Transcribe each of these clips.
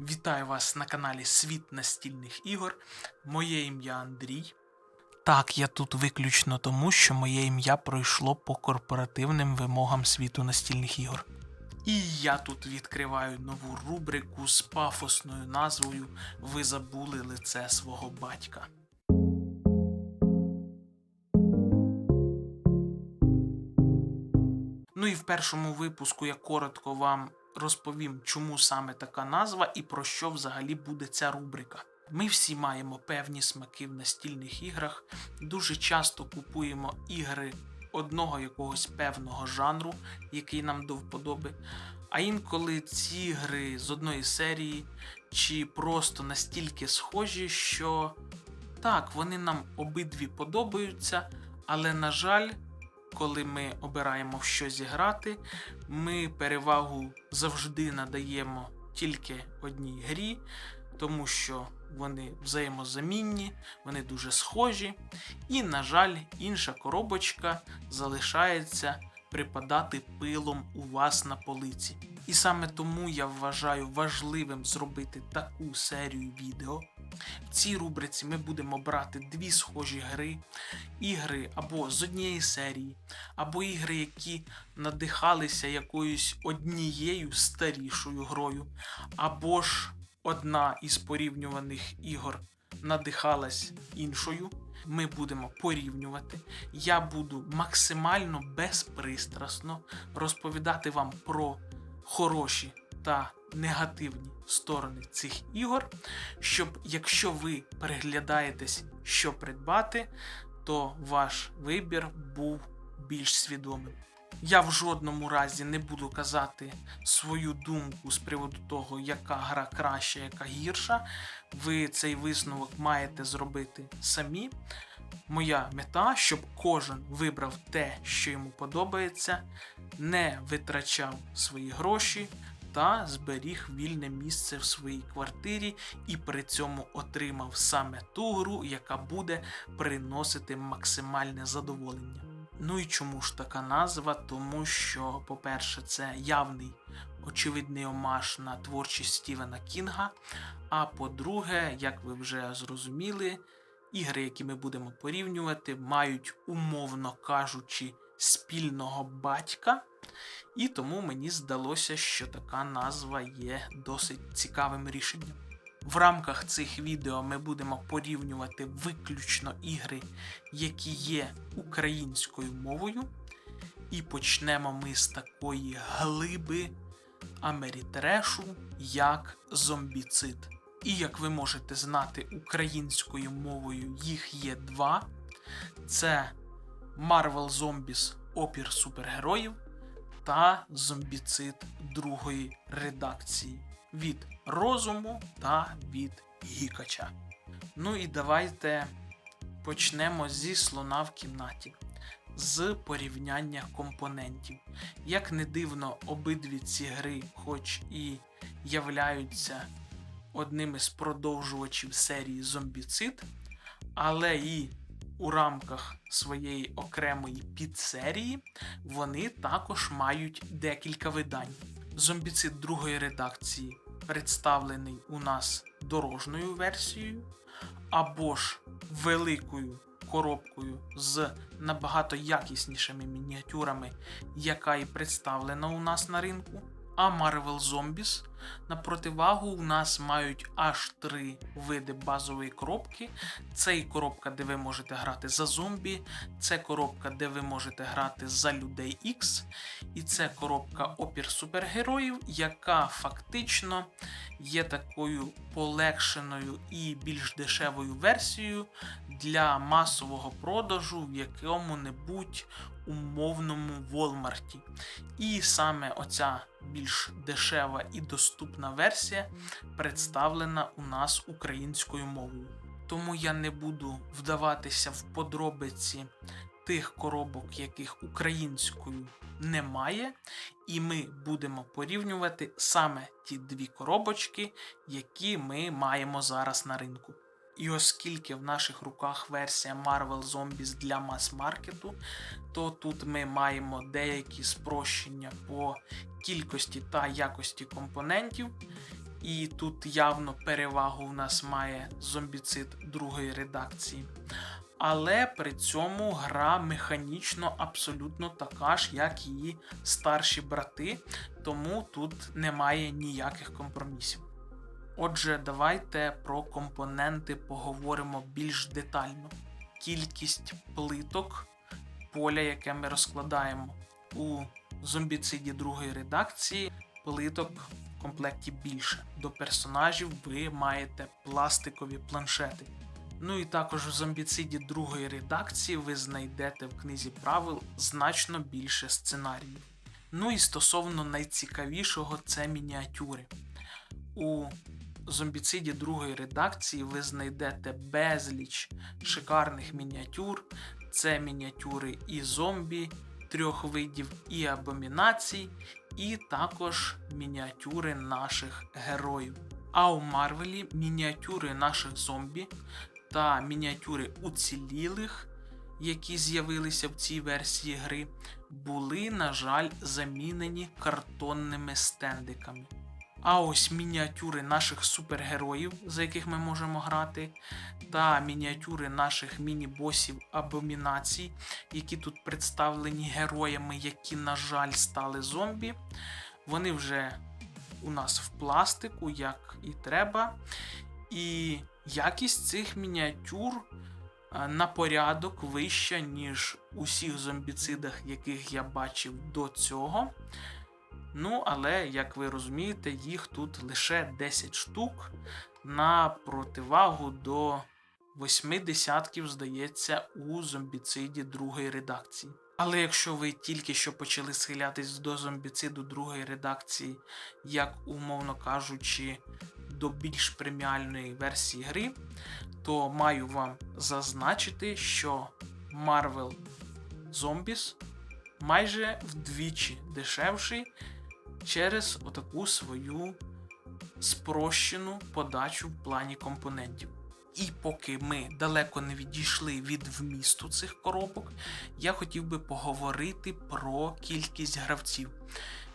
Вітаю вас на каналі Світ настільних ігор. Моє ім'я Андрій. Так, я тут виключно тому, що моє ім'я пройшло по корпоративним вимогам світу настільних ігор. І я тут відкриваю нову рубрику з пафосною назвою Ви забули лице свого батька. Ну і в першому випуску я коротко вам розповім, чому саме така назва і про що взагалі буде ця рубрика. Ми всі маємо певні смаки в настільних іграх, дуже часто купуємо ігри одного якогось певного жанру, який нам до вподоби. А інколи ці гри з одної серії чи просто настільки схожі, що так, вони нам обидві подобаються, але, на жаль, коли ми обираємо що зіграти, ми перевагу завжди надаємо тільки одній грі, тому що вони взаємозамінні, вони дуже схожі. І, на жаль, інша коробочка залишається припадати пилом у вас на полиці. І саме тому я вважаю важливим зробити таку серію відео. В цій рубриці ми будемо брати дві схожі гри, ігри або з однієї серії, або ігри, які надихалися якоюсь однією старішою грою, або ж одна із порівнюваних ігор надихалась іншою. Ми будемо порівнювати. Я буду максимально безпристрасно розповідати вам про хороші та негативні сторони цих ігор, щоб якщо ви переглядаєтесь, що придбати, то ваш вибір був більш свідомим. Я в жодному разі не буду казати свою думку з приводу того, яка гра краща, яка гірша. Ви цей висновок маєте зробити самі. Моя мета, щоб кожен вибрав те, що йому подобається, не витрачав свої гроші та зберіг вільне місце в своїй квартирі і при цьому отримав саме ту гру, яка буде приносити максимальне задоволення. Ну і чому ж така назва? Тому що, по-перше, це явний очевидний омаж на творчість Стівена Кінга. А по-друге, як ви вже зрозуміли, ігри, які ми будемо порівнювати, мають, умовно кажучи, спільного батька. І тому мені здалося, що така назва є досить цікавим рішенням. В рамках цих відео ми будемо порівнювати виключно ігри, які є українською мовою. І почнемо ми з такої глиби Амерітрешу, як зомбіцид. І як ви можете знати, українською мовою їх є два: це Marvel Zombies Опір супергероїв та зомбіцид другої редакції від розуму та від гікача. Ну і давайте почнемо зі слона в кімнаті. З порівняння компонентів. Як не дивно, обидві ці гри, хоч і являються одним із продовжувачів серії Зомбіцид, але і у рамках своєї окремої підсерії вони також мають декілька видань. Зомбіцид другої редакції представлений у нас дорожньою версією, або ж великою коробкою з набагато якіснішими мініатюрами, яка і представлена у нас на ринку. А Marvel Zombies на противагу у нас мають аж три види базової коробки. Це і коробка, де ви можете грати за зомбі, це коробка, де ви можете грати за людей X, і це коробка опір супергероїв, яка фактично є такою полегшеною і більш дешевою версією для масового продажу в якому-небудь умовному Волмарті. І саме оця більш дешева і доступна версія представлена у нас українською мовою. Тому я не буду вдаватися в подробиці тих коробок, яких українською немає, і ми будемо порівнювати саме ті дві коробочки, які ми маємо зараз на ринку. І оскільки в наших руках версія Marvel Zombies для мас-маркету, то тут ми маємо деякі спрощення по кількості та якості компонентів. І тут явно перевагу в нас має зомбіцид другої редакції. Але при цьому гра механічно абсолютно така ж, як її старші брати, тому тут немає ніяких компромісів. Отже, давайте про компоненти поговоримо більш детально. Кількість плиток поля, яке ми розкладаємо у зомбіциді другої редакції, плиток в комплекті більше. До персонажів ви маєте пластикові планшети. Ну і також в зомбіциді другої редакції ви знайдете в книзі правил значно більше сценаріїв. Ну і стосовно найцікавішого, це мініатюри. У зомбіциді другої редакції ви знайдете безліч шикарних мініатюр. Це мініатюри і зомбі трьох видів, і абомінацій, і також мініатюри наших героїв. А у Марвелі мініатюри наших зомбі та мініатюри уцілілих, які з'явилися в цій версії гри, були, на жаль, замінені картонними стендиками. А ось мініатюри наших супергероїв, за яких ми можемо грати, та мініатюри наших міні-босів абомінацій, які тут представлені героями, які, на жаль, стали зомбі. Вони вже у нас в пластику, як і треба. І якість цих мініатюр е, на порядок вища, ніж у всіх зомбіцидах, яких я бачив до цього. Ну, але, як ви розумієте, їх тут лише 10 штук на противагу до 8 десятків, здається, у зомбіциді другої редакції. Але якщо ви тільки що почали схилятись до зомбіциду другої редакції, як, умовно кажучи, до більш преміальної версії гри, то маю вам зазначити, що Marvel Zombies майже вдвічі дешевший через отаку свою спрощену подачу в плані компонентів. І поки ми далеко не відійшли від вмісту цих коробок, я хотів би поговорити про кількість гравців.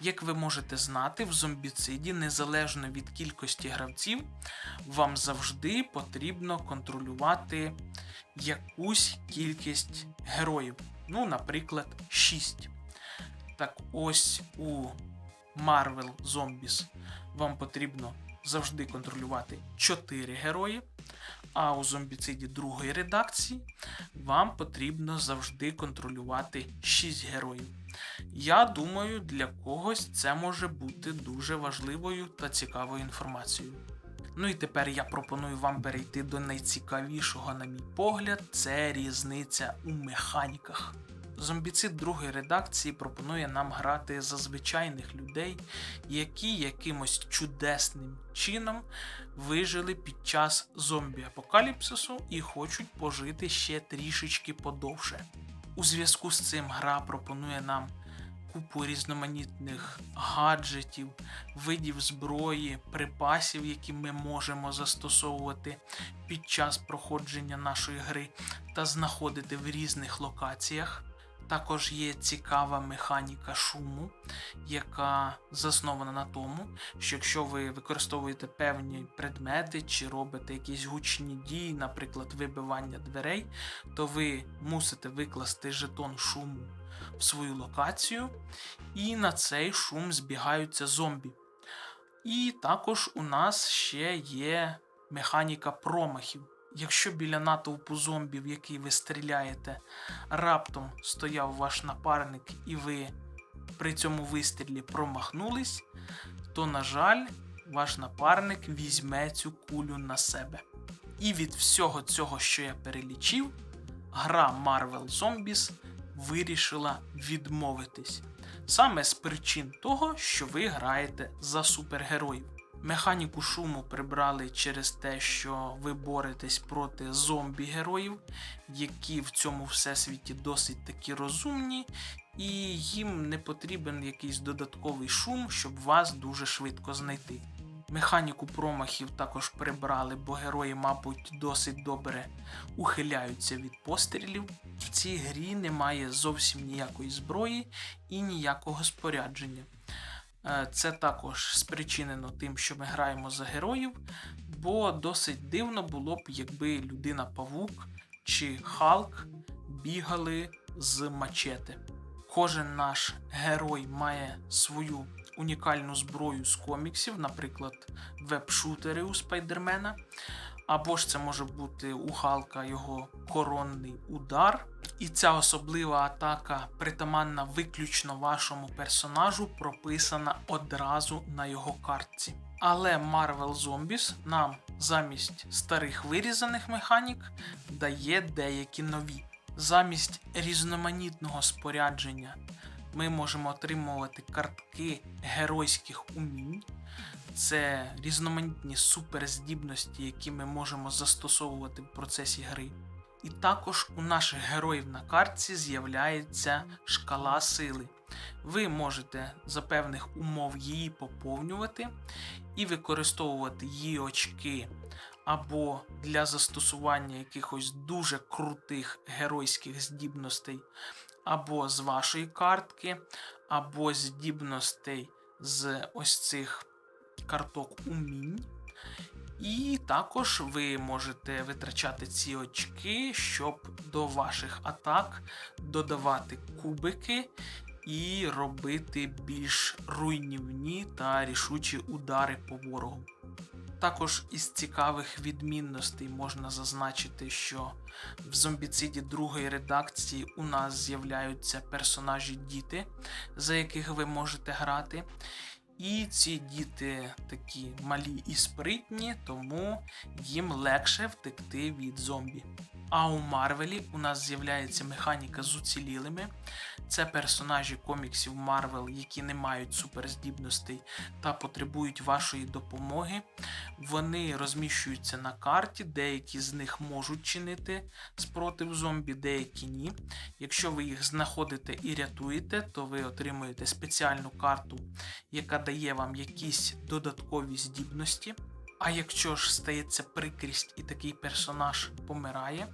Як ви можете знати, в зомбіциді, незалежно від кількості гравців, вам завжди потрібно контролювати якусь кількість героїв. Ну, наприклад, 6. Так ось у Marvel Zombies вам потрібно завжди контролювати 4 герої. А у зомбіциді другої редакції вам потрібно завжди контролювати 6 героїв. Я думаю, для когось це може бути дуже важливою та цікавою інформацією. Ну і тепер я пропоную вам перейти до найцікавішого, на мій погляд, це різниця у механіках. Зомбіцид другої редакції пропонує нам грати за звичайних людей, які якимось чудесним чином вижили під час зомбі-апокаліпсису і хочуть пожити ще трішечки подовше. У зв'язку з цим гра пропонує нам купу різноманітних гаджетів, видів зброї, припасів, які ми можемо застосовувати під час проходження нашої гри та знаходити в різних локаціях. Також є цікава механіка шуму, яка заснована на тому, що якщо ви використовуєте певні предмети чи робите якісь гучні дії, наприклад, вибивання дверей, то ви мусите викласти жетон шуму в свою локацію, і на цей шум збігаються зомбі. І також у нас ще є механіка промахів. Якщо біля натовпу зомбі, в який ви стріляєте, раптом стояв ваш напарник, і ви при цьому вистрілі промахнулись, то, на жаль, ваш напарник візьме цю кулю на себе. І від всього цього, що я перелічив, гра Marvel Zombies вирішила відмовитись. Саме з причин того, що ви граєте за супергероїв. Механіку шуму прибрали через те, що ви боретесь проти зомбі-героїв, які в цьому всесвіті досить такі розумні, і їм не потрібен якийсь додатковий шум, щоб вас дуже швидко знайти. Механіку промахів також прибрали, бо герої, мабуть, досить добре ухиляються від пострілів. В цій грі немає зовсім ніякої зброї і ніякого спорядження. Е, Це також спричинено тим, що ми граємо за героїв, бо досить дивно було б, якби людина-павук чи Халк бігали з мачети. Кожен наш герой має свою унікальну зброю з коміксів, наприклад, веб-шутери у Спайдермена. Або ж це може бути у Халка його коронний удар. І ця особлива атака, притаманна виключно вашому персонажу, прописана одразу на його картці. Але Marvel Zombies нам замість старих вирізаних механік дає деякі нові. Замість різноманітного спорядження ми можемо отримувати картки геройських умінь. Це різноманітні суперздібності, які ми можемо застосовувати в процесі гри. І також у наших героїв на картці з'являється шкала сили. Ви можете за певних умов її поповнювати і використовувати її очки або для застосування якихось дуже крутих геройських здібностей, або з вашої картки, або здібностей з ось цих карток умінь. І також ви можете витрачати ці очки, щоб до ваших атак додавати кубики і робити більш руйнівні та рішучі удари по ворогу. Також із цікавих відмінностей можна зазначити, що в зомбіциді другої редакції у нас з'являються персонажі діти, за яких ви можете грати. І ці діти такі малі і спритні, тому їм легше втекти від зомбі. А у Марвелі у нас з'являється механіка з уцілілими. Це персонажі коміксів Марвел, які не мають суперздібностей та потребують вашої допомоги. Вони розміщуються на карті, деякі з них можуть чинити спротив зомбі, деякі ні. Якщо ви їх знаходите і рятуєте, то ви отримуєте спеціальну карту, яка дає вам якісь додаткові здібності. А якщо ж стається прикрість і такий персонаж помирає,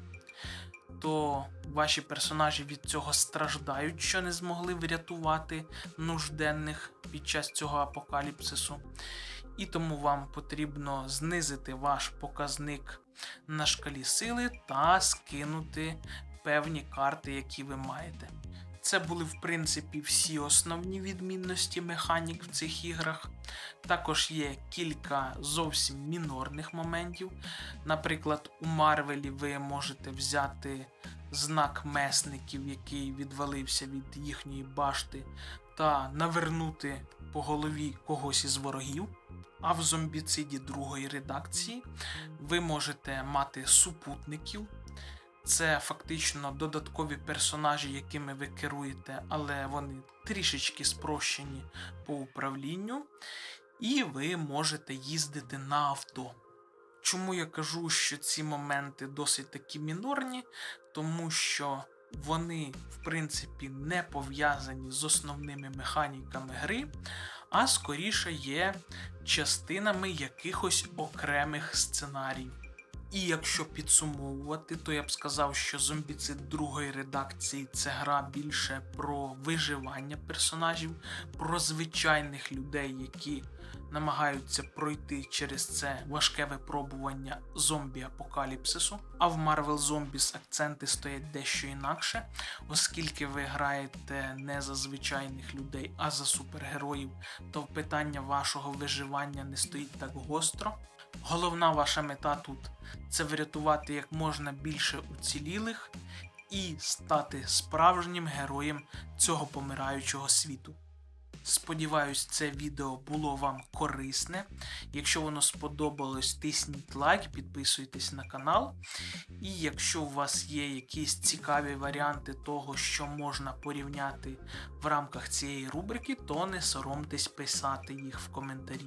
то ваші персонажі від цього страждають, що не змогли врятувати нужденних під час цього апокаліпсису. І тому вам потрібно знизити ваш показник на шкалі сили та скинути певні карти, які ви маєте. Це були, в принципі, всі основні відмінності механік в цих іграх. Також є кілька зовсім мінорних моментів. Наприклад, у Марвелі ви можете взяти знак месників, який відвалився від їхньої башти, та навернути по голові когось із ворогів. А в зомбіциді другої редакції ви можете мати супутників. Це фактично додаткові персонажі, якими ви керуєте, але вони трішечки спрощені по управлінню, і ви можете їздити на авто. Чому я кажу, що ці моменти досить такі мінорні? Тому що вони, в принципі, не пов'язані з основними механіками гри, а скоріше є частинами якихось окремих сценаріїв. І якщо підсумовувати, то я б сказав, що зомбіцид другої редакції це гра більше про виживання персонажів, про звичайних людей, які намагаються пройти через це важке випробування зомбі-апокаліпсису. А в Marvel Zombies акценти стоять дещо інакше, оскільки ви граєте не за звичайних людей, а за супергероїв, то питання вашого виживання не стоїть так гостро. Головна ваша мета тут це врятувати як можна більше уцілілих і стати справжнім героєм цього помираючого світу. Сподіваюсь, це відео було вам корисне. Якщо воно сподобалось, тисніть лайк, підписуйтесь на канал. І якщо у вас є якісь цікаві варіанти того, що можна порівняти в рамках цієї рубрики, то не соромтесь писати їх в коментарі.